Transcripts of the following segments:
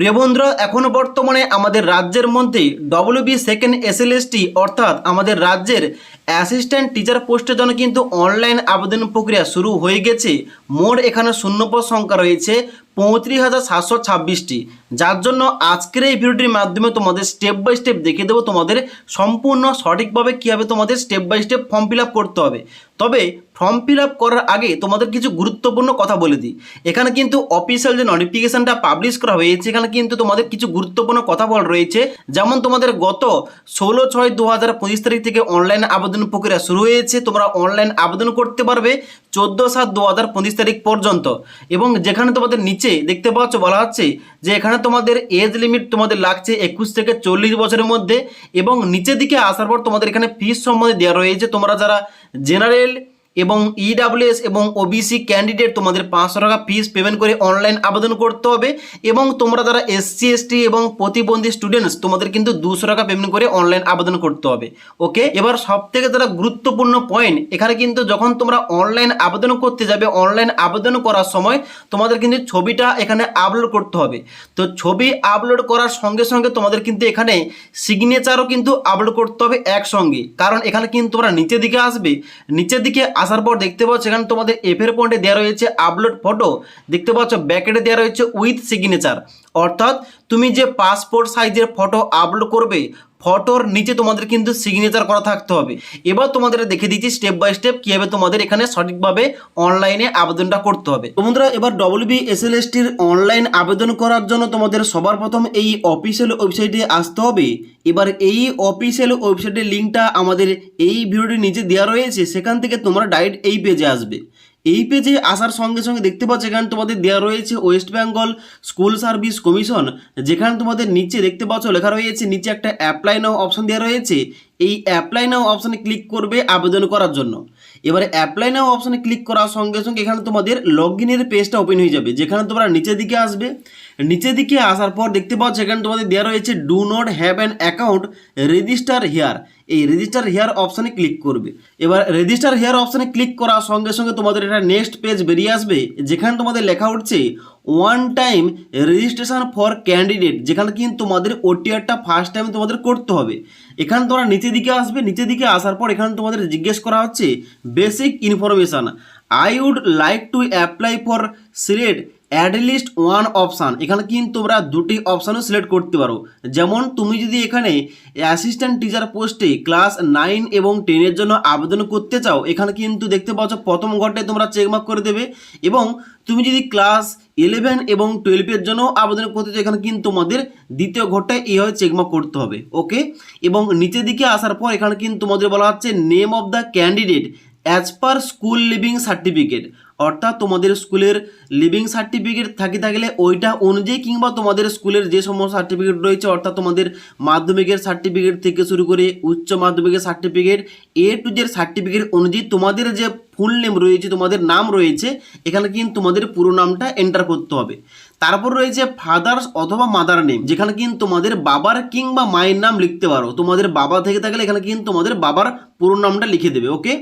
প্রিয় বন্ধুরা এখনও বর্তমানে আমাদের রাজ্যের মধ্যে ডব্লিউ বি সেকেন্ড এসএলএসটি অর্থাৎ আমাদের রাজ্যের অ্যাসিস্ট্যান্ট টিচার পোস্টের জন্য কিন্তু অনলাইন আবেদন প্রক্রিয়া শুরু হয়ে গেছে। মোট এখানে শূন্যপদ সংখ্যা রয়েছে। পঁয়ত্রিশ হাজার সাতশো ছাব্বিশটি, যার জন্য আজকের এই ভিডিওটির মাধ্যমে তোমাদের স্টেপ বাই স্টেপ দেখিয়ে দেবো তোমাদের সম্পূর্ণ সঠিকভাবে কীভাবে তোমাদের step by step form fill করতে হবে। তবে ফর্ম ফিল করার আগে তোমাদের কিছু গুরুত্বপূর্ণ কথা বলে দিই। এখানে কিন্তু অফিসিয়াল যে নোটিফিকেশনটা পাবলিশ করা হয়েছে, এখানে কিন্তু তোমাদের কিছু গুরুত্বপূর্ণ কথা বলা রয়েছে। যেমন তোমাদের গত ষোলো ছয় দু হাজার পঁচিশ তারিখ থেকে অনলাইন আবেদন প্রক্রিয়া শুরু হয়েছে, তোমরা অনলাইন আবেদন করতে পারবে। চোদ্দ সাত দু হাজার পঁচিশ তারিখ পর্যন্ত। এবং যেখানে তোমাদের নিচে দেখতে পাচ্ছ বলা হচ্ছে যে এখানে তোমাদের এজ লিমিট তোমাদের লাগছে একুশ থেকে চল্লিশ বছরের মধ্যে এবং নিচের দিকে আসার পর তোমাদের এখানে ফিস সম্বন্ধে দেওয়া রয়েছে। তোমরা যারা জেনারেল এবং ইডাব্লিউএস এবং ওবিসি ক্যান্ডিডেট তোমাদের পাঁচশো টাকা ফিস পেমেন্ট করে অনলাইন আবেদন করতে হবে এবং তোমরা যারা এসসি এসটি এবং প্রতিবন্ধী স্টুডেন্টস তোমাদের কিন্তু দুশো টাকা পেমেন্ট করে অনলাইন আবেদন করতে হবে। ওকে এবার সব থেকে যারা গুরুত্বপূর্ণ পয়েন্ট এখানে কিন্তু যখন তোমরা অনলাইন আবেদন করতে যাবে অনলাইন আবেদন করার সময় তোমাদের কিন্তু ছবিটা এখানে আপলোড করতে হবে। তো ছবি আপলোড করার সঙ্গে সঙ্গে তোমাদের কিন্তু এখানে সিগনেচারও কিন্তু আপলোড করতে হবে একসঙ্গে। কারণ এখানে কিন্তু তোমরা নিচের দিকে আসবে, নিচের দিকে আসার পর দেখতে পাচ্ছ এখানে তোমাদের এফের পয়েন্টে দেওয়া রয়েছে আপলোড ফটো দেখতে পাচ্ছ ব্যাকেটে দেওয়া রয়েছে উইথ সিগনেচার অর্থাৎ তুমি যে পাসপোর্ট সাইজের ফটো আপলোড করবে ফটোর নিচে তোমাদের কিন্তু সিগনেচার করা থাকতে হবে। এবার তোমাদের দেখে দিচ্ছি স্টেপ বাই স্টেপ কীভাবে তোমাদের এখানে সঠিকভাবে অনলাইনে আবেদনটা করতে হবে। বন্ধুরা, এবার ডব্লিউবি এসএলএসটির অনলাইন আবেদন করার জন্য তোমাদের সবার প্রথম এই অফিসিয়াল ওয়েবসাইটে আসতে হবে। এবার এই অফিসিয়াল ওয়েবসাইটের লিঙ্কটা আমাদের এই ভিডিওটির নিচে দেওয়া রয়েছে, সেখান থেকে তোমরা ডাইরেক্ট এই পেজে আসবে। এই পেজে আসার সঙ্গে সঙ্গে দেখতে পাচ্ছ, এখানে তোমাদের দেওয়া রয়েছে West Bengal school service commission যেখানে তোমাদের নিচে দেখতে পাচ্ছ, লেখা রয়েছে, নিচে একটা অ্যাপ্লাই নাও অপশন দেওয়া রয়েছে। এই অ্যাপ্লাই নাও অপশানে ক্লিক করবে আবেদন করার জন্য। এবারে অ্যাপ্লাই নাও অপশানে ক্লিক করার সঙ্গে সঙ্গে এখানে তোমাদের লগ ইনের পেজটা ওপেন হয়ে যাবে, যেখানে তোমরা নিচের দিকে আসবে। নিচের দিকে আসার পর দেখতে পাচ্ছ, এখানে তোমাদের দেওয়া রয়েছে do not have an account register here এই রেজিস্টার হেয়ার অপশানে ক্লিক করবে। এবার রেজিস্টার হেয়ার অপশানে ক্লিক করার সঙ্গে সঙ্গে তোমাদের এটা নেক্সট পেজ বেরিয়ে আসবে, যেখানে তোমাদের লেখা উঠছে one time registration for candidate যেখানে কিন্তু তোমাদের ওটিআরটা ফার্স্ট টাইম তোমাদের করতে হবে। এখানে তোমরা নিচের দিকে আসবে, নিচের দিকে আসার পর এখানে তোমাদের জিজ্ঞেস করা হচ্ছে basic information I would like to apply for select at least one option এখানে কিন্তু তোমরা দুটি অপশানও সিলেক্ট করতে পারো। যেমন তুমি যদি এখানে অ্যাসিস্ট্যান্ট টিচার পোস্টে ক্লাস নাইন এবং টেনের জন্য আবেদন করতে চাও, এখানে কিন্তু দেখতে পাচ্ছ প্রথম ঘরটায় তোমরা চেকমার্ক করে দেবে এবং তুমি যদি ক্লাস ইলেভেন এবং টুয়েলভের জন্য আবেদন করতে চাও, এখানে কিন্তু তোমাদের দ্বিতীয় ঘরটায় এইভাবে চেকমার্ক করতে হবে ওকে এবং নিচের দিকে আসার পর এখানে কিন্তু তোমাদের বলা হচ্ছে name of the candidate as per school leaving certificate অর্থাৎ তোমাদের স্কুলের লিভিং সার্টিফিকেট থাকি থাকলে ওইটা অনুযায়ী কিংবা তোমাদের স্কুলের যে সমস্ত সার্টিফিকেট রয়েছে, অর্থাৎ তোমাদের মাধ্যমিকের সার্টিফিকেট থেকে শুরু করে উচ্চ মাধ্যমিকের সার্টিফিকেট এ টু জের সার্টিফিকেট অনুযায়ী তোমাদের যে ফুল নেম রয়েছে, তোমাদের নাম রয়েছে, এখানে কিন্তু তোমাদের পুরো নামটা এন্টার করতে হবে। তারপর রয়েছে ফাদার্স অথবা মাদার নেম যেখানে কিন্তু তোমাদের বাবার কিংবা মায়ের নাম লিখতে পারো। তোমাদের বাবা থেকে থাকলে এখানে কিন্তু তোমাদের বাবার পুরো নামটা লিখে দেবে ওকে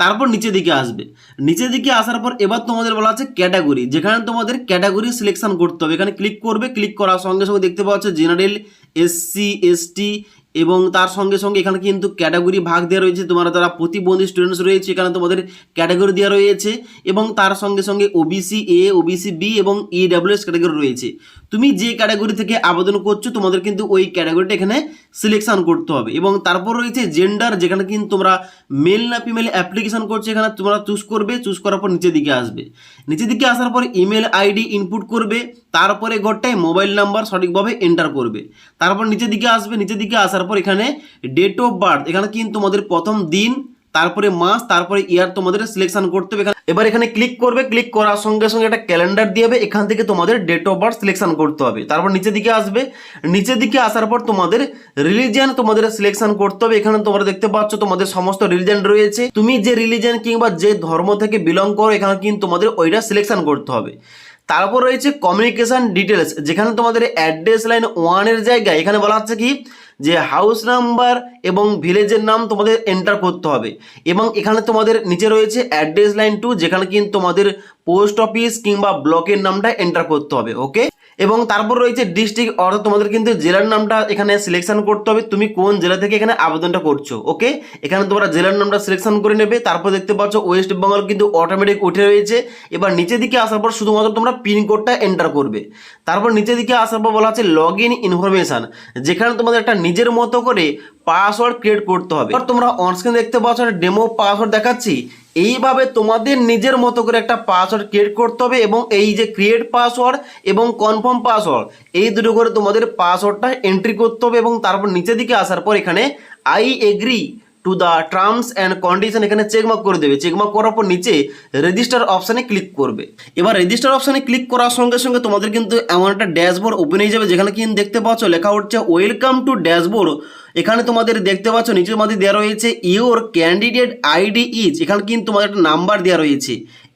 তারপর নিচে দিকে আসবে। নিচে দিকে আসার পর এবার তোমাদের বলা আছে ক্যাটাগরি যেখানে তোমাদের ক্যাটাগরি সিলেকশন করতে হবে। এখানে ক্লিক করবে ক্লিক করার সঙ্গে সঙ্গে দেখতে পাওয়া যাচ্ছে জেনারেল এসসি এসটি এবং তার সঙ্গে সঙ্গে এখানে কিন্তু ক্যাটাগরি ভাগ দেওয়া রয়েছে। তোমরা যারা প্রতিবন্ধী স্টুডেন্টস রয়েছে, এখানে তোমাদের ক্যাটাগরি দেওয়া রয়েছে এবং তার সঙ্গে সঙ্গে ওবিসি এ ওবিসি বি এবং ইডাব্লিউএস ক্যাটাগরি রয়েছে। তুমি যে ক্যাটাগরি থেকে আবেদন করছ, তোমাদের কিন্তু ওই ক্যাটাগরিটা এখানে সিলেকশন করতে হবে এবং তারপর রয়েছে জেন্ডার যেখানে কিন্তু তোমরা মেল না ফিমেল অ্যাপ্লিকেশন করছ, এখানে তোমরা চুজ করবে চুজ করার পর নিচের দিকে আসবে। নিচের দিকে আসার পর ইমেল আইডি ইনপুট করবে। তারপরে ঘরটায় মোবাইল নাম্বার সঠিকভাবে এন্টার করবে। তারপর নিচের দিকে আসবে, নিচের দিকে আসার পর এখানে ডেট অফ বার্থ এখানে কিন্তু তোমাদের প্রথম দিন, তারপরে মাস, তারপরে ইয়ার তোমাদের সিলেকশন করতে হবে। এবার এখানে ক্লিক করবে ক্লিক করার সঙ্গে সঙ্গে একটা ক্যালেন্ডার দিয়ে হবে, এখান থেকে তোমাদের ডেট অফ বার্থ সিলেকশন করতে হবে। তারপর নিচের দিকে আসবে, নিচের দিকে আসার পর তোমাদের রিলিজিয়ান তোমাদের সিলেকশন করতে হবে। এখানে তোমরা দেখতে পাচ্ছ তোমাদের সমস্ত রিলিজিয়ান রয়েছে। তুমি যে রিলিজিয়ান কিংবা যে ধর্ম থেকে বিলং করো, এখানে কিন্তু তোমাদের ওইটা সিলেকশন করতে হবে। তারপর রয়েছে কমিউনিকেশান ডিটেলস যেখানে তোমাদের অ্যাড্রেস লাইন ওয়ানের জায়গায় এখানে বলা হচ্ছে কি? যে হাউস নাম্বার এবং ভিলেজের নাম তোমাদের এন্টার করতে হবে। এবং এখানে তোমাদের নিচে রয়েছে অ্যাড্রেস লাইন টু যেখানে কিন্তু তোমাদের পোস্ট অফিস কিংবা ব্লকের নামটা এন্টার করতে হবে ওকে এবং তারপর রয়েছে ডিস্ট্রিক্ট অর্থাৎ তোমাদের কিন্তু জেলার নামটা এখানে সিলেকশন করতে হবে। তুমি কোন জেলা থেকে এখানে আবেদনটা করছ ওকে এখানে তোমরা জেলার নামটা সিলেকশন করে নেবে, তারপর দেখতে পাচ্ছ ওয়েস্ট বেঙ্গল কিন্তু অটোমেটিক উঠে রয়েছে। এবার নিচের দিকে আসার পর শুধুমাত্র তোমরা পিনকোডটা এন্টার করবে। তারপর নিচের দিকে আসার পর বলা আছে লগ ইন ইনফরমেশান যেখানে তোমাদের একটা নিজের মতো করে পাসওয়ার্ড ক্রিয়েট করতে হবে। তোমরা অনস্ক্রিন দেখতে পাচ্ছ ডেমো পাসওয়ার্ড দেখাচ্ছি। এইভাবে তোমাদের নিজের মতো করে একটা পাসওয়ার্ড ক্রিয়েট করতে হবে এবং এই যে ক্রিয়েট পাসওয়ার্ড এবং কনফার্ম পাসওয়ার্ড এই দুটো করে তোমাদের পাসওয়ার্ডটা এন্ট্রি করতে হবে এবং তারপর নিচের দিকে আসার পর এখানে I agree to the terms and condition এখানে চেকমার্ক করে দেবে। চেকমার্ক করার পর নিচে রেজিস্টার অপশানে ক্লিক করবে। এবার রেজিস্টার অপশানে ক্লিক করার সঙ্গে সঙ্গে তোমাদের কিন্তু এমন একটা ড্যাশবোর্ড ওপেন হয়ে যাবে, যেখানে কিন্তু দেখতে পাচ্ছ লেখা হচ্ছে ওয়েলকাম টু ড্যাশবোর্ড এখানে তোমাদের দেখতে পাচ্ছ নিচের মধ্যে দেওয়া রয়েছে ইওর ক্যান্ডিডেট আইডি ইজ এখানে কিন্তু তোমাদের একটা নাম্বার দেওয়া রয়েছে।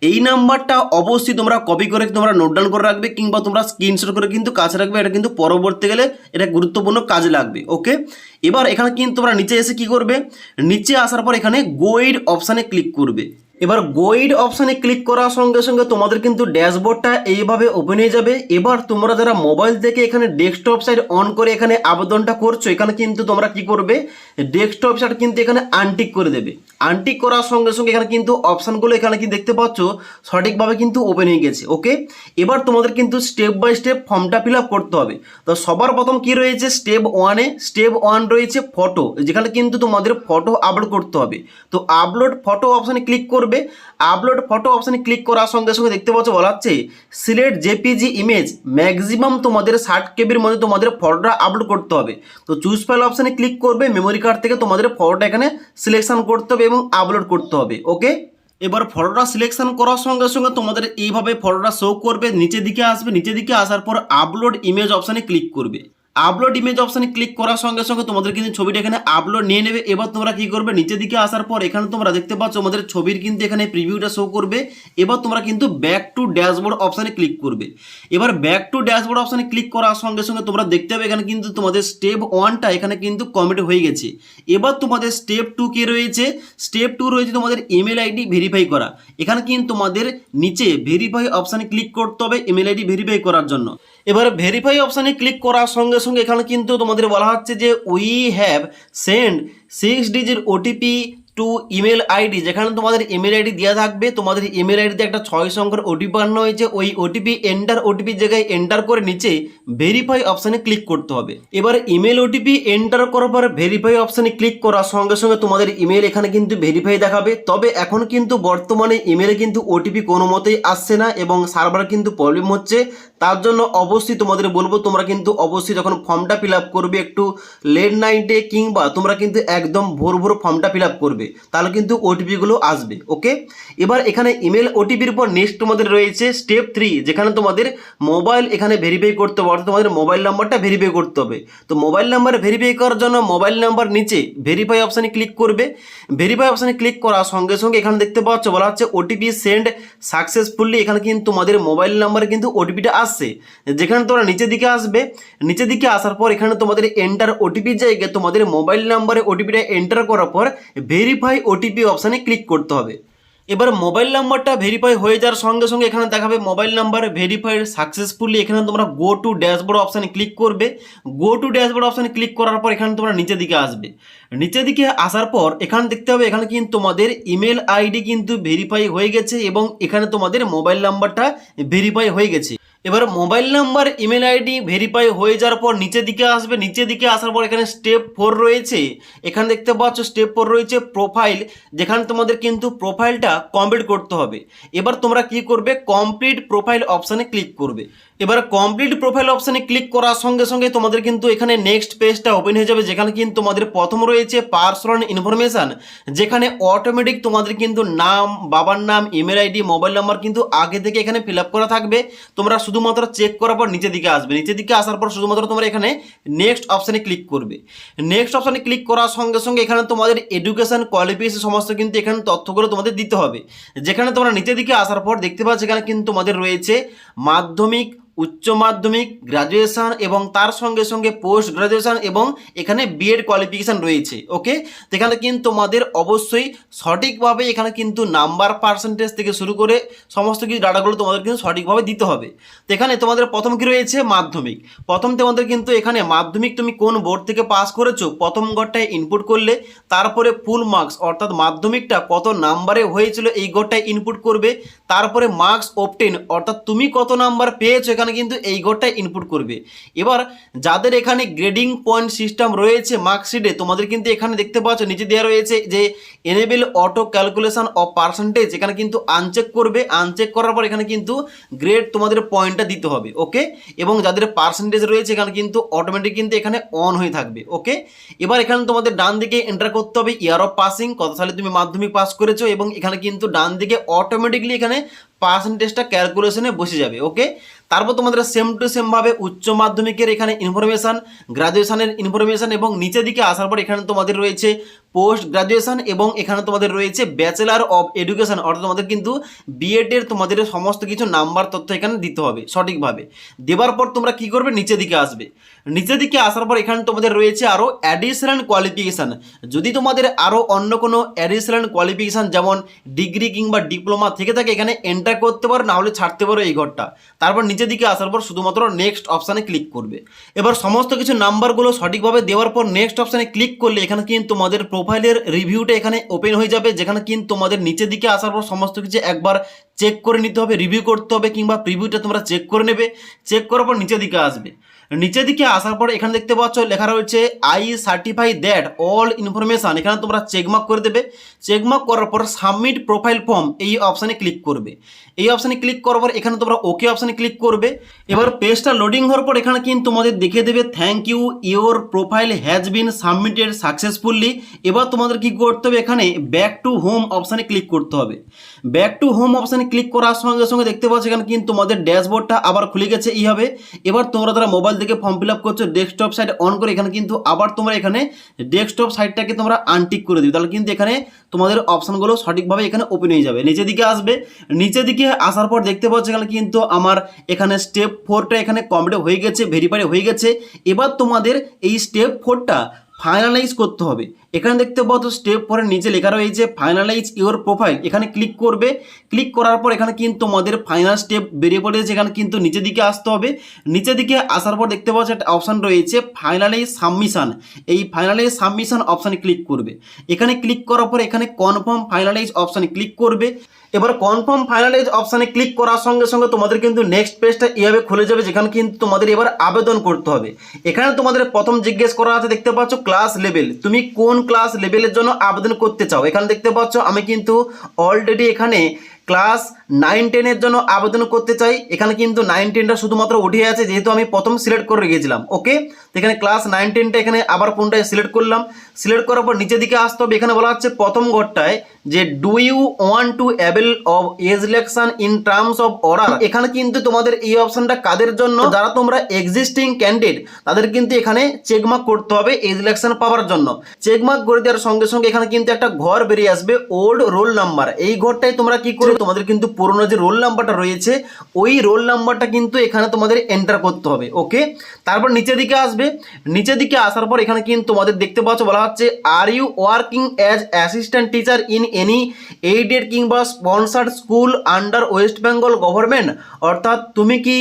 এই নাম্বারটা অবশ্যই তোমরা কপি করে, তোমরা নোট ডাউন করে রাখবে কিংবা তোমরা স্ক্রিনশট করে কিন্তু কাছে রাখবে, এটা কিন্তু পরবর্তী গেলে এটা গুরুত্বপূর্ণ কাজে লাগবে ওকে এবার এখানে কিন্তু তোমরা নিচে এসে কি করবে? নিচে আসার পর এখানে গোয়েড অপশানে ক্লিক করবে। এবার গোইড অপশানে ক্লিক করার সঙ্গে সঙ্গে তোমাদের কিন্তু ড্যাশবোর্ডটা এইভাবে ওপেন হয়ে যাবে। এবার তোমরা যারা মোবাইল থেকে এখানে ডেস্কটপ সাইড অন করে এখানে আবেদনটা করছ, এখানে কিন্তু তোমরা কি করবে? ডেস্কটপ সাইড কিন্তু এখানে আনটিক করে দেবে। আনটিক করার সঙ্গে সঙ্গে এখানে কিন্তু অপশানগুলো এখানে কি দেখতে পাচ্ছ? সঠিকভাবে কিন্তু ওপেন হয়ে গেছে ওকে এবার তোমাদের কিন্তু স্টেপ বাই স্টেপ ফর্মটা ফিল করতে হবে। তো সবার প্রথম কি রয়েছে? স্টেপ ওয়ানে স্টেপ ওয়ান রয়েছে ফটো যেখানে কিন্তু তোমাদের ফটো আপলোড করতে হবে। তো আপলোড ফটো অপশানে ক্লিক করবে আপলোড ফটো অপশানে ক্লিক করার সঙ্গে সঙ্গে দেখতে পাচ্ছ বলা হচ্ছে সিলেক্ট জেপিজি ইমেজ ম্যাক্সিমাম তোমাদের ষাট কেবির মধ্যে তোমাদের ফটোটা আপলোড করতে হবে। তো চুজ ফাইল অপশানে ক্লিক করবে মেমোরি কার্ড থেকে তোমাদের ফটোটা এখানে সিলেকশন করতে হবে এবং আপলোড করতে হবে ওকে এবার ফটোটা সিলেকশন করার সঙ্গে সঙ্গে তোমাদের এইভাবে ফটোটা শো করবে, নিচের দিকে আসবে, নিচের দিকে আসার পর আপলোড ইমেজ অপশানে ক্লিক করবে। আপলোড ইমেজ অপশানে ক্লিক করার সঙ্গে সঙ্গে তোমাদের কিন্তু ছবিটা এখানে আপলোড নিয়ে নেবে। এবার তোমরা কি করবে? নিচের দিকে আসার পর এখানে তোমরা দেখতে পাচ্ছ আমাদের ছবির কিন্তু এখানে প্রিভিউটা শো করবে। এবার তোমরা কিন্তু ব্যাক টু ড্যাশবোর্ড অপশানে ক্লিক করবে। এবার ব্যাক টু ড্যাশবোর্ড অপশানে ক্লিক করার সঙ্গে সঙ্গে তোমরা দেখতে পাবে এখানে কিন্তু তোমাদের স্টেপ ওয়ানটা এখানে কিন্তু কমপ্লিট হয়ে গেছে। এবার তোমাদের স্টেপ টু কে রয়েছে? স্টেপ টু রয়েছে তোমাদের ইমেল আইডি ভেরিফাই করা। এখানে কিন্তু তোমাদের নিচে ভেরিফাই অপশানে ক্লিক করতে হবে ইমেল আইডি ভেরিফাই করার জন্য। এবার ভেরিফাই অপশানে ক্লিক করার সঙ্গে সঙ্গে এখানে কিন্তু তোমাদের বলা হচ্ছে যে we have send six digit OTP to email ID যেখানে তোমাদের ইমেল আইডি দেওয়া থাকবে। তোমাদের ইমেল আইডিতে একটা ছয় সংখ্যার ওটিপি আনানো হয়েছে। ওই ওটিপি এন্টার ওটিপি জায়গায় এন্টার করে নিচে ভেরিফাই অপশানে ক্লিক করতে হবে। এবার ইমেল ওটিপি এন্টার করার পর ভেরিফাই অপশানে ক্লিক করার সঙ্গে সঙ্গে তোমাদের ইমেল এখানে কিন্তু ভেরিফাই দেখাবে। তবে এখন কিন্তু বর্তমানে ইমেলে কিন্তু ওটিপি কোনো মতেই আসছে না এবং সার্ভার কিন্তু প্রবলেম হচ্ছে। তার জন্য অবশ্যই তোমাদের বলব, তোমরা কিন্তু অবশ্যই যখন ফর্মটা ফিল আপ করবে একটু লেট নাইটে কিংবা তোমরা কিন্তু একদম ভোর ভোর ফর্মটা ফিল আপ করবে, তাহলে কিন্তু ওটিপিগুলো আসবে ওকে এবার এখানে ইমেল ওটিপির পর নেক্সট তোমাদের রয়েছে স্টেপ থ্রি যেখানে তোমাদের মোবাইল এখানে ভেরিফাই করতে হবে, অর্থাৎ তোমাদের মোবাইল নাম্বারটা ভেরিফাই করতে হবে। তো মোবাইল নাম্বার ভেরিফাই করার জন্য মোবাইল নাম্বার নিচে ভেরিফাই অপশানে ক্লিক করবে। ভেরিফাই অপশানে ক্লিক করার সঙ্গে সঙ্গে এখানে দেখতে পাচ্ছ বলা হচ্ছে ওটিপি সেন্ড সাকসেসফুলি এখানে কিন্তু তোমাদের মোবাইল নাম্বারে কিন্তু ওটিপিটা আসছে। যেখানে তোমরা নিচের দিকে আসবে, নিচের দিকে আসার পর এখানে তোমাদের এন্টার ওটিপি জায়গায় তোমাদের মোবাইল নাম্বারে ওটিপিটা এন্টার করার পর ভেরিফাই ওটিপি অপশানে ক্লিক করতে হবে। এবার মোবাইল নাম্বারটা ভেরিফাই হয়ে যাওয়ার সঙ্গে সঙ্গে এখানে দেখাবে মোবাইল নাম্বার ভেরিফাইড সাকসেসফুলি এখানে তোমরা গো টু ড্যাশবোর্ড অপশানে ক্লিক করবে। গো টু ড্যাশবোর্ড অপশানে ক্লিক করার পর এখানে তোমরা নিচের দিকে আসবে। নিচের দিকে আসার পর এখানে দেখতে হবে, এখানে কিন্তু তোমাদের ইমেল আইডি কিন্তু ভেরিফাই হয়ে গেছে এবং এখানে তোমাদের মোবাইল নাম্বারটা ভেরিফাই হয়ে গেছে। এবার mobile number, email ID verify হয়ে যাওয়ার পর নিচে দিকে আসবে। নিচে দিকে আসার পর এখানে স্টেপ ফোর রয়েছে। এখানে দেখতে পাচ্ছ স্টেপ ফোর রয়েছে প্রোফাইল যেখানে তোমাদের কিন্তু প্রোফাইলটা কমপ্লিট করতে হবে। এবার তোমরা কি করবে? কমপ্লিট প্রোফাইল অপশানে ক্লিক করবে। এবার কমপ্লিট প্রোফাইল অপশানে ক্লিক করার সঙ্গে সঙ্গে তোমাদের কিন্তু এখানে নেক্সট পেজটা ওপেন হয়ে যাবে, যেখানে কিন্তু তোমাদের প্রথম রয়েছে পার্সোনাল ইনফরমেশান যেখানে অটোমেটিক তোমাদের কিন্তু নাম, বাবার নাম ইমেল আইডি মোবাইল নাম্বার কিন্তু আগে থেকে এখানে ফিল করা থাকবে। তোমরা শুধুমাত্র চেক করার পর নিচের দিকে আসবে। নিচের দিকে আসার পর শুধুমাত্র তোমরা এখানে নেক্সট অপশানে ক্লিক করবে। নেক্সট অপশানে ক্লিক করার সঙ্গে সঙ্গে এখানে তোমাদের এডুকেশন কোয়ালিফিকেশন সমস্ত কিন্তু এখানে তথ্যগুলো তোমাদের দিতে হবে। যেখানে তোমরা নিচের দিকে আসার পর দেখতে পাচ্ছ এখানে কিন্তু তোমাদের রয়েছে মাধ্যমিক উচ্চ মাধ্যমিক গ্রাজুয়েশন এবং তার সঙ্গে সঙ্গে পোস্ট গ্রাজুয়েশন এবং এখানে বিএড কোয়ালিফিকেশান রয়েছে ওকে তো এখানে কিন্তু তোমাদের অবশ্যই সঠিকভাবে এখানে কিন্তু নাম্বার পার্সেন্টেজ থেকে শুরু করে সমস্ত কিছু ডাটাগুলো তোমাদের কিন্তু সঠিকভাবে দিতে হবে। তো এখানে তোমাদের প্রথম কি রয়েছে? মাধ্যমিক। প্রথম তোমাদের কিন্তু এখানে মাধ্যমিক তুমি কোন বোর্ড থেকে পাস করেছ? প্রথম গড়টায় ইনপুট করলে, তারপরে ফুল মার্কস অর্থাৎ মাধ্যমিকটা কত নাম্বারে হয়েছিল, এই গড়টায় ইনপুট করবে তারপরে মার্কস অবটেন অর্থাৎ তুমি কত নাম্বার পেয়েছ, এখানে কিন্তু এই গড়টায় ইনপুট করবে। এবার যাদের এখানে গ্রেডিং পয়েন্ট সিস্টেম রয়েছে মার্কশিটে তোমাদের কিন্তু এখানে দেখতে পাচ্ছ, নিচে দেওয়া রয়েছে যে enable auto calculation of percentage এখানে কিন্তু আনচেক করবে আনচেক করার পর এখানে কিন্তু গ্রেড তোমাদের পয়েন্টটা দিতে হবে ওকে এবং যাদের পার্সেন্টেজ রয়েছে, এখানে কিন্তু অটোমেটিক কিন্তু এখানে অন হয়ে থাকবে ওকে এবার এখানে তোমাদের ডান দিকে এন্টার করতে হবে ইয়ার অফ পাসিং কত সালে তুমি মাধ্যমিক পাস করেছ, এবং এখানে কিন্তু ডান দিকে অটোমেটিকলি এখানে পার্সেন্টেজটা ক্যালকুলেশনে বসে যাবে ওকে তারপর তোমাদের সেম টু সেমভাবে উচ্চ মাধ্যমিকের এখানে ইনফরমেশান গ্রাজুয়েশানের ইনফরমেশান এবং নিচের দিকে আসার পর এখানে তোমাদের রয়েছে পোস্ট গ্রাজুয়েশন এবং এখানে তোমাদের রয়েছে ব্যাচেলার অফ এডুকেশন, অর্থাৎ তোমাদের কিন্তু বিএডের তোমাদের সমস্ত কিছু নাম্বার তথ্য এখানে দিতে হবে সঠিকভাবে। দেওয়ার পর তোমরা কি করবে? নিচে দিকে আসবে। নিচে দিকে আসার পর এখানে তোমাদের রয়েছে আরও অ্যাডিশনাল কোয়ালিফিকেশান যদি তোমাদের আরও অন্য কোনো অ্যাডিশনাল কোয়ালিফিকেশান যেমন ডিগ্রি কিংবা ডিপ্লোমা থেকে থাকে, এখানে এন্টার করতে পারো নাহলে ছাড়তে পারো এই ঘরটা। তারপর নিচের দিকে আসার পর শুধুমাত্র নেক্সট অপশানে ক্লিক করবে। এবার সমস্ত কিছু নাম্বারগুলো সঠিকভাবে দেওয়ার পর নেক্সট অপশানে ক্লিক করলে এখানে কিন্তু তোমাদের প্রোফাইলের রিভিউটা এখানে ওপেন হয়ে যাবে, যেখানে কিন্তু তোমাদের নিচের দিকে আসার পর সমস্ত কিছু একবার চেক করে নিতে হবে রিভিউ করতে হবে কিংবা প্রিভিউটা তোমরা চেক করে নেবে। চেক করার পর নিচের দিকে আসবে। নিচের দিকে আসার পর এখানে দেখতে পাচ্ছ, লেখা রয়েছে I certify that all information এখানে তোমরা চেকমার্ক করে দেবে। চেকমার্ক করার পর সাবমিট প্রোফাইল ফর্ম এই অপশানে ক্লিক করবে। এই অপশানে ক্লিক করার পর এখানে তোমরা ওকে অপশানে ক্লিক করবে। এবার পেজটা লোডিং হওয়ার পর এখানে কিন্তু তোমাদের দেখিয়ে দেবে thank you your profile has been submitted successfully এবার তোমাদের কি করতে হবে এখানে ব্যাক টু হোম অপশানে ক্লিক করতে হবে। ব্যাক টু হোম অপশানে ক্লিক করার সঙ্গে সঙ্গে দেখতে পাচ্ছ এখানে কিন্তু তোমাদের ড্যাশবোর্ডটা আবার খুলে গেছে এইভাবে এবার তোমরা তারা মোবাইল থেকে ফর্ম ফিল আপ করছ ডেস্কটপ সাইড অন করে, এখানে কিন্তু আবার তোমরা এখানে ডেস্কটপ সাইটটাকে তোমরা আনটিক করে দিবে। তাহলে কিন্তু এখানে তোমাদের অপশানগুলো সঠিকভাবে এখানে ওপেন হয়ে যাবে। নিচের দিকে আসবে। নিচের দিকে আসার পর দেখতে পাচ্ছ এখানে কিন্তু আমার এখানে স্টেপ ফোরটা এখানে কমপ্লিট হয়ে গেছে ভেরিফাই হয়ে গেছে। এবার তোমাদের এই স্টেপ ফোরটা ফাইনালাইজ করতে হবে। এখানে দেখতে পাচ্ছ স্টেপ পরে নিচে লেখা রয়েছে ফাইনালাইজ ইওর প্রোফাইল এখানে ক্লিক করবে। ক্লিক করার পর এখানে কিন্তু তোমাদের ফাইনাল স্টেপ বেরিয়ে পড়েছে। এখানে কিন্তু নিচের দিকে আসতে হবে। নিচের দিকে আসার পর দেখতে পাচ্ছ একটা অপশান রয়েছে ফাইনালাইজ সাবমিশন এই ফাইনালাইজ সাবমিশান অপশানে ক্লিক করবে। এখানে ক্লিক করার পর এখানে কনফার্ম ফাইনালাইজ অপশানে ক্লিক করবে। এবার কনফার্ম ফাইনালাইজ অপশানে ক্লিক করার সঙ্গে সঙ্গে তোমাদের কিন্তু নেক্সট পেজটা এভাবে খুলে যাবে, যেখানে কিন্তু তোমাদের এবার আবেদন করতে হবে। এখানে তোমাদের প্রথম জিজ্ঞেস করা আছে, দেখতে পাচ্ছ ক্লাস লেভেল তুমি কোন ক্লাস লেভেলের জন্য আবেদন করতে চাও? এখানে দেখতে পাচ্ছ আমি কিন্তু অলরেডি এখানে ক্লাস নাইন টেনের জন্য আবেদন করতে চাই। এখানে কিন্তু নাইন, টেনটা শুধুমাত্র উঠে আছে, যেহেতু আমি প্রথম সিলেক্ট করে রেখেছিলাম, ওকে? তো এখানে ক্লাস নাইন, টেনটা এখানে আবার কোনটায় সিলেক্ট করলাম? সিলেক্ট করার পর নিচের দিকে আসতে হবে। এখানে বলা হচ্ছে প্রথম ঘরটায় যে do you want to avail of age election in terms of order এখানে কিন্তু তোমাদের এই অপশানটা কাদের জন্য? যারা তোমরা এক্সিস্টিং ক্যান্ডিডেট তাদের কিন্তু এখানে চেকমার্ক করতে হবে এজ ইলেকশন পাওয়ার জন্য। চেকমার্ক করে দেওয়ার সঙ্গে সঙ্গে এখানে কিন্তু একটা ঘর বেরিয়ে আসবে ওল্ড রোল নাম্বার এই ঘরটাই তোমরা কি করে তোমাদের কিন্তু পুরোনো যে রোল নাম্বারটা রয়েছে, ওই রোল নাম্বারটা কিন্তু এখানে তোমাদের এন্টার করতে হবে ওকে তারপর নিচের দিকে আসবে। নিচের দিকে আসার পর এখানে কিন্তু তোমাদের দেখতে পাচ্ছ, বলা হচ্ছে are you working as assistant teacher in any aided কিংবা sponsored school under West Bengal government অর্থাৎ তুমি কি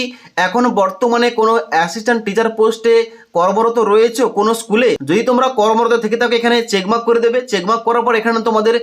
এখন বর্তমানে কোনো অ্যাসিস্ট্যান্ট টিচার পোস্টে কর্মরত রয়েছে কোনো স্কুলে যদি তোমরা কর্মরত থেকে থাকো, এখানে চেকমার্ক করে দেবে। চেকমার্ক করার পর এখানে তোমাদের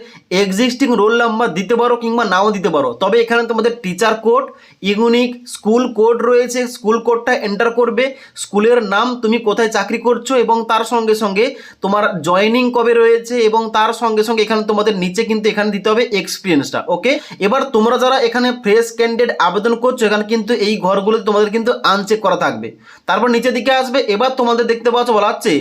এক্সিস্টিং রোল নাম্বার দিতে পারো কিংবা নাও দিতে পারো। তবে এখানে তোমাদের teacher code unique school code রয়েছে। স্কুল কোডটা এন্টার করবে। স্কুলের নাম তুমি কোথায় চাকরি করছ এবং তার সঙ্গে সঙ্গে তোমার জয়নিং কবে রয়েছে এবং তার সঙ্গে সঙ্গে এখানে তোমাদের নিচে কিন্তু এখানে দিতে হবে এক্সপিরিয়েন্সটা ওকে এবার তোমরা যারা এখানে ফ্রেশ ক্যান্ডিডেট আবেদন করছ, এখানে কিন্তু এই ঘরগুলো তোমাদের কিন্তু আনচেক করা থাকবে। তারপর নিচের দিকে আসবে। এবার তোমাদের দেখতে পাচ্ছ, বলা হচ্ছে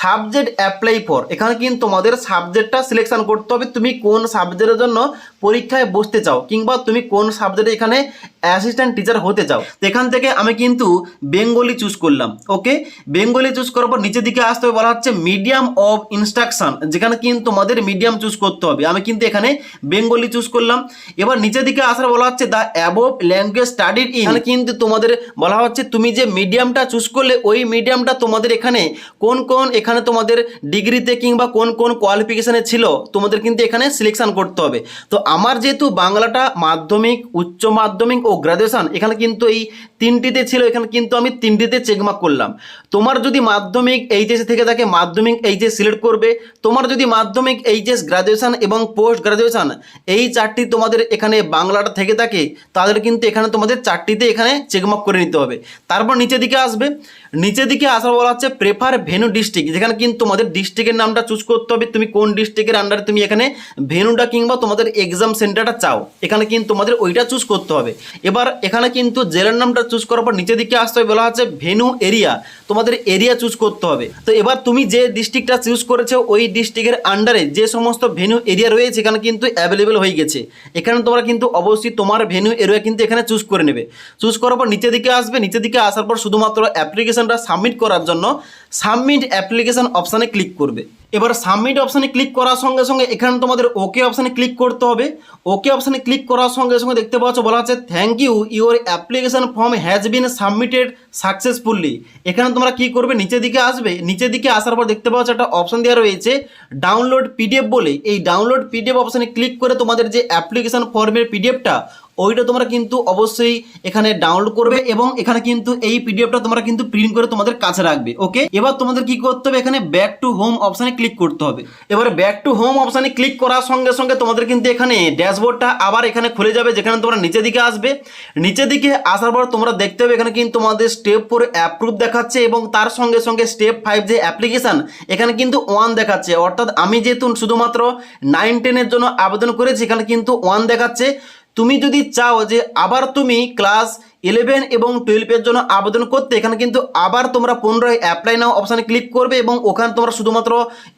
সাবজেক্ট অ্যাপ্লাই ফর এখানে কিন্তু তোমাদের সাবজেক্টটা সিলেকশন করতে হবে। তুমি কোন সাবজেক্টের জন্য পরীক্ষায় বসতে চাও? কিংবা তুমি কোন সাবজেক্টে এখানে অ্যাসিস্ট্যান্ট টিচার হতে চাও এখান থেকে আমি কিন্তু বেঙ্গলি চুজ করলাম ওকে বেঙ্গলি চুজ করার পর নিচের দিকে আসতে হবে, বলা হচ্ছে মিডিয়াম অফ ইনস্ট্রাকশন যেখানে কিন্তু তোমাদের মিডিয়াম চুজ করতে হবে। আমি কিন্তু এখানে বেঙ্গলি চুজ করলাম। এবার নিচের দিকে আসার বলা হচ্ছে the above language studied in কিন্তু তোমাদের বলা হচ্ছে তুমি যে মিডিয়ামটা চুজ করলে, ওই মিডিয়ামটা তোমাদের এখানে কোন কোন এখানে তোমাদের ডিগ্রিতে কিংবা কোন কোন কোয়ালিফিকেশানে ছিল, তোমাদের কিন্তু এখানে সিলেকশান করতে হবে। তো আমার যেহেতু বাংলাটা মাধ্যমিক, উচ্চ মাধ্যমিক ও গ্রাজুয়েশন এখানে কিন্তু এই তিনটিতে ছিল, এখানে কিন্তু আমি তিনটিতে চেকমার্ক করলাম। তোমার যদি মাধ্যমিক এইচএস থেকে থাকে, মাধ্যমিক এইচএস সিলেক্ট করবে। তোমার যদি মাধ্যমিক এইচএস গ্রাজুয়েশন এবং পোস্ট গ্রাজুয়েশন এই চারটি তোমাদের এখানে বাংলাটা থেকে থাকে, তাদের কিন্তু এখানে তোমাদের চারটিতে এখানে চেকমার্ক করে নিতে হবে। তারপর নিচের দিকে আসবে। নিচের দিকে আসার বলা হচ্ছে প্রেফার ভেনু ডিস্ট্রিক্ট যেখানে কিন্তু তোমাদের ডিস্ট্রিক্টের নামটা চুজ করতে হবে। তুমি কোন ডিস্ট্রিক্টের আন্ডারে তুমি এখানে ভেনুটা কিংবা তোমাদের এক্সাম সেন্টারটা চাও, এখানে কিন্তু তোমাদের ওইটা চুজ করতে হবে। এবার এখানে কিন্তু জেলার নামটা চুজ করার পর নিচের দিকে আসতে হবে, বলা হচ্ছে ভেনু এরিয়া। তোমাদের এরিয়া চুজ করতে হবে। তো এবার তুমি যে ডিস্ট্রিক্টটা চুজ করেছ, ওই ডিস্ট্রিক্টের আন্ডারে যে সমস্ত ভেনু এরিয়া রয়েছে, এখানে কিন্তু অ্যাভেলেবেল হয়ে গেছে। এখানে তোমরা কিন্তু অবশ্যই তোমার ভেনু এরিয়া কিন্তু এখানে চুজ করে নেবে। চুজ করার পর নিচের দিকে আসবে, নিচের দিকে আসার পর শুধুমাত্র অ্যাপ্লিকেশনটা সাবমিট করার জন্য সাবমিট অ্যাপ্লিকেশন অপশানে ক্লিক করবে। এবার সাবমিট অপশানে ক্লিক করার সঙ্গে সঙ্গে এখানে তোমাদের ওকে অপশানে ক্লিক করতে হবে। ওকে অপশানে ক্লিক করার সঙ্গে সঙ্গে দেখতে পাচ্ছ বলা হচ্ছে thank you your application form has been submitted successfully এখানে তোমরা কি করবে? নিচের দিকে আসবে। নিচের দিকে আসার পর দেখতে পাচ্ছ একটা অপশন দেওয়া রয়েছে ডাউনলোড পিডিএফ বলে। এই ডাউনলোড পিডিএফ অপশানে ক্লিক করে তোমাদের যে অ্যাপ্লিকেশন ফর্মের পিডিএফটা ওইটা তোমরা কিন্তু অবশ্যই এখানে ডাউনলোড করবে এবং এখানে কিন্তু এই পিডিএফটা তোমরা কিন্তু প্রিন্ট করে তোমাদের কাছে রাখবে ওকে এবার তোমাদের কি করতে হবে? এখানে ব্যাক টু হোম অপশানে ক্লিক করতে হবে। এবার ব্যাক টু হোম অপশানে ক্লিক করার সঙ্গে সঙ্গে তোমাদের কিন্তু এখানে ড্যাশবোর্ডটা আবার এখানে খুলে যাবে, যেখানে তোমরা নিচের দিকে আসবে। নিচের দিকে আসার পর তোমরা দেখতে হবে এখানে কিন্তু তোমাদের স্টেপ ফোর অ্যাপ্রুভ দেখাচ্ছে এবং তার সঙ্গে সঙ্গে স্টেপ ফাইভ যে অ্যাপ্লিকেশান এখানে কিন্তু ওয়ান দেখাচ্ছে। অর্থাৎ আমি যেহেতু শুধুমাত্র নাইন টেনের জন্য আবেদন করেছি, এখানে কিন্তু ওয়ান দেখাচ্ছে। তুমি যদি চাও যে আবার তুমি ক্লাস ইলেভেন এবং টুয়েলভের জন্য আবেদন করতে, এখানে কিন্তু আবার তোমরা পুনরায় অ্যাপ্লাই নাও অপশানে ক্লিক করবে এবং ওখানে তোমরা শুধুমাত্র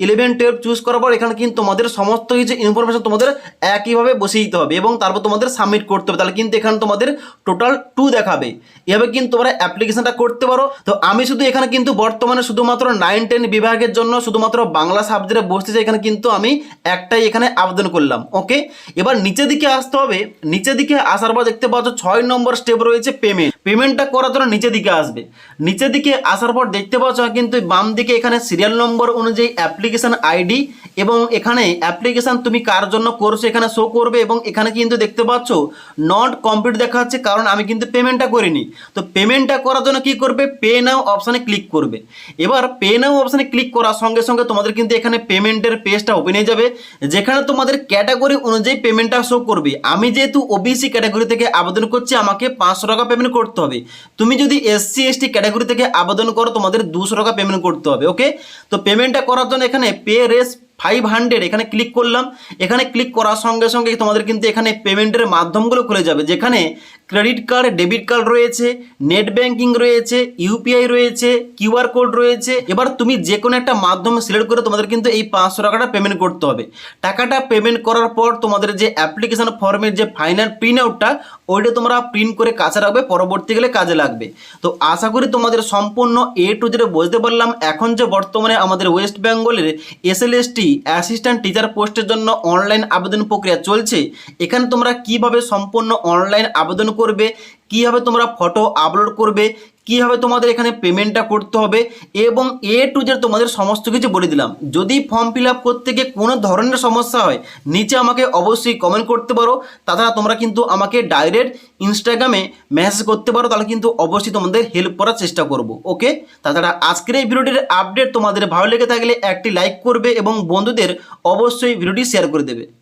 ইলেভেন টুয়েলভ চুজ করার পর এখানে কিন্তু তোমাদের সমস্ত কিছু ইনফরমেশন তোমাদের একইভাবে বসিয়ে দিতে হবে এবং তারপর তোমাদের সাবমিট করতে হবে। তাহলে কিন্তু এখানে তোমাদের টোটাল টু দেখাবে। এভাবে কিন্তু তোমরা অ্যাপ্লিকেশনটা করতে পারো। তো আমি শুধু এখানে কিন্তু বর্তমানে শুধুমাত্র নাইন টেন বিভাগের জন্য শুধুমাত্র বাংলা সাবজেক্টে বসতে চাই, এখানে কিন্তু আমি একটাই এখানে আবেদন করলাম। ওকে এবার নিচের দিকে আসতে হবে। নিচের দিকে আসার পর দেখতে পাচ্ছ ছয় নম্বর স্টেপ রয়েছে পেমেন্ট পেমেন্টটা করার জন্য নিচের দিকে আসবে। নিচের দিকে আসার পর দেখতে পাচ্ছ কিন্তু বাম দিকে এখানে সিরিয়াল নম্বর অনুযায়ী অ্যাপ্লিকেশন আইডি এবং এখানে অ্যাপ্লিকেশান তুমি কার জন্য করছ এখানে শো করবে এবং এখানে কিন্তু দেখতে পাচ্ছ নট কমপ্লিট দেখা যাচ্ছে কারণ আমি কিন্তু পেমেন্টটা করিনি। তো পেমেন্টটা করার জন্য কি করবে? পে নাও অপশানে ক্লিক করবে। এবার পে নাও অপশানে ক্লিক করার সঙ্গে সঙ্গে তোমাদের কিন্তু এখানে পেমেন্টের পেজটা ওপেন হয়ে যাবে, যেখানে তোমাদের ক্যাটাগরি অনুযায়ী পেমেন্টটা শো করবে। আমি যেহেতু ওবিসি ক্যাটাগরি থেকে আবেদন করছি, আমাকে পাঁচশো টাকা পেমেন্ট করতে হবে। তুমি যদি এসসি এসটি ক্যাটাগরি থেকে আবেদন করো, তোমাদের দুশো টাকা পেমেন্ট করতে হবে ওকে তো পেমেন্টটা করার জন্য এখানে পে রেস ফাইভ হান্ড্রেড এখানে ক্লিক করলাম। এখানে ক্লিক করার সঙ্গে সঙ্গে তোমাদের কিন্তু এখানে পেমেন্টের মাধ্যমগুলো খুলে যাবে। যেখানে ক্রেডিট কার্ড ডেবিট কার্ড রয়েছে নেট ব্যাঙ্কিং রয়েছে ইউপিআই রয়েছে কিউআর কোড রয়েছে। এবার তুমি যে কোনো একটা মাধ্যম সিলেক্ট করে তোমাদের কিন্তু এই পাঁচশো টাকাটা পেমেন্ট করতে হবে। টাকাটা পেমেন্ট করার পর তোমাদের যে অ্যাপ্লিকেশন ফর্মের যে ফাইনাল প্রিন্ট আউটটা ওইটা তোমরা প্রিন্ট করে কাছে রাখবে পরবর্তীকালে কাজে লাগবে। তো আশা করি তোমাদের সম্পূর্ণ এ টু যেটা বুঝতে পারলাম। এখন যে বর্তমানে আমাদের ওয়েস্ট বেঙ্গলের অ্যাসিস্ট্যান্ট টিচার পোস্টের জন্য অনলাইন আবেদন প্রক্রিয়া চলছে। এখানে তোমরা কীভাবে সম্পূর্ণ অনলাইন আবেদন করবে, কীভাবে তোমরা ফটো আপলোড করবে কীভাবে তোমাদের এখানে পেমেন্টটা করতে হবে এবং এ টু জেড তোমাদের সমস্ত কিছু বলে দিলাম। যদি ফর্ম ফিল আপ করতে গিয়ে কোনো ধরনের সমস্যা হয়, নিচে আমাকে অবশ্যই কমেন্ট করতে পারো। তাছাড়া তোমরা কিন্তু আমাকে ডাইরেক্ট ইনস্টাগ্রামে মেসেজ করতে পারো, তাহলে কিন্তু অবশ্যই তোমাদের হেল্প করার চেষ্টা করব। ওকে তাছাড়া আজকের এই ভিডিওটির আপডেট তোমাদের ভালো লেগে থাকলে একটি লাইক করবে এবং বন্ধুদের অবশ্যই ভিডিওটি শেয়ার করে দেবে।